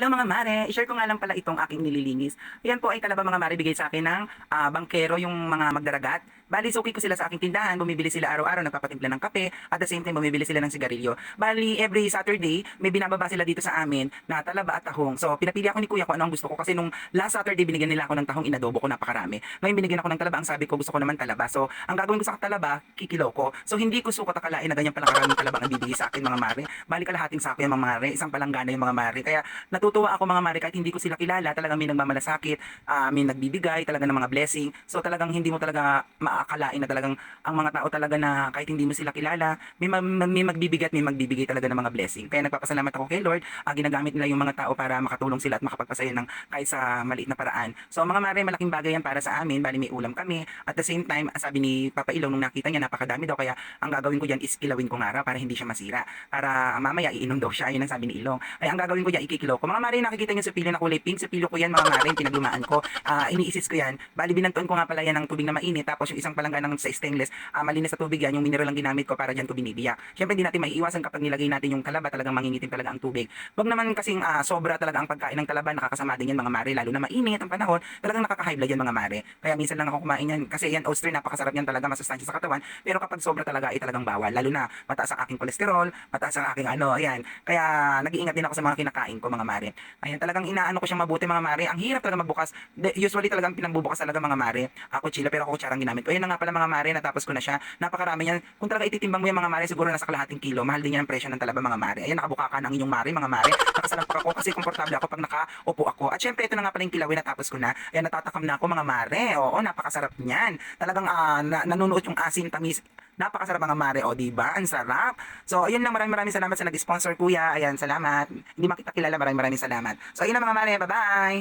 Hello mga mare, i-share ko nga lang pala itong aking nililinis. Yan po ay talaba mga mare bigay sa akin ng ah, bangkero yung mga magdaragat. Bali, suki ko sila sa aking tindahan, bumibili sila araw-araw, nagpapatimpla ng kape, at the same time bumibili sila ng sigarilyo. Bali, every Saturday, may binababa sila dito sa amin na talaba at tahong. So, pinapili ako ni kuya kung ano ang gusto ko kasi nung last Saturday binigyan nila ako ng tahong inadobo ko napakarami. Ngayon binigyan ako ng talaba, ang sabi ko gusto ko naman talaba. So, ang gagawin ko sa talaba, kikilo ko. So, hindi ko sukat akalain na ganyan pala karaming talaba ang bibigay sa akin mga mare. Bali, kalahating sako yung mga mare, isang palanggana yung mga mare. Kaya natutuwa ako mga mare kahit hindi ko sila kilala, talagang may nagmamalasakit, ah, may nagbibigay talaga ng mga blessing. So talagang hindi mo talaga maakalain na talagang ang mga tao talaga na kahit hindi mo sila kilala, may, ma- ma- may magbibigay at may magbibigay talaga ng mga blessing. Kaya nagpapasalamat ako kay Lord, ah, ginagamit nila yung mga tao para makatulong sila at makapagpasaya ng kahit sa maliit na paraan. So mga mare, malaking bagay yan para sa amin, bali may ulam kami. At the same time, sabi ni Papa Ilong nung nakita niya, napakadami daw. Kaya ang gagawin ko dyan is kilawin ko nga raw para hindi siya masira. Para mamaya iinom daw siya, yun ang sabi ni Ilong. Ay, ang gagawin ko dyan, ikikilo ko. Mga mare, nakikita niyo sa pili na kulay pink, sa pilo ko yan, mga mare, pinaglumaan ko. Ah, iniisis ko yan. Bali, binantuan ko nga pala yan ng tubig na mainit. Tapos yung isang palangganang sa stainless, ah, malinis sa tubig yan, yung mineral lang ginamit ko para dyan ko binibiyak. Siyempre, hindi natin maiiwasan kapag nilagay natin yung talaba, talagang mangingitim talaga ang tubig. Wag naman kasing ah, sobra talaga ang pagkain ng talaba, nakakasama din yan mga mare, lalo na mainit ang panahon, talagang nakaka-high blood yan mga mare. Kaya minsan lang ako kumain yan, kasi yan oyster, napakasarap yan talaga, masustansya sa katawan. Pero kapag sobra talaga, ay talagang bawal. Lalo na, mataas ang aking kolesterol, mataas ang aking ano, ayan. Kaya nag-iingat din ako sa mga kinakain ko mga mare. Ayan, talagang inaano ko siyang mabuti mga mare. Ang hirap talaga magbukas. De, usually talagang pinagbubukas talaga mga mare. Ako chila pero ako kutsarang ginamit ko. Na nga pala mga mare, natapos ko na siya. Napakarami yan. Kung talaga ititimbang mo yung mga mare, siguro nasa kalahating kilo. Mahal din yan ang presyo ng talaba mga mare. Ayan, nakabuka ka ng inyong mare mga mare. Nakasalampak ako kasi komportable ako pag nakaupo ako. At syempre, ito na nga pala yung kilawin natapos ko na. Ayan, natatakam na ako mga mare. Oo, napakasarap niyan. Talagang ah, na, nanunuot yung asin, tamis. Napakasarap mga mare, o di ba? Ang sarap. So, ayun lang, maraming maraming salamat sa nag-sponsor kuya. Ayan, salamat. Hindi makita kilala, maraming maraming salamat. So, ayun na mga mare, bye-bye!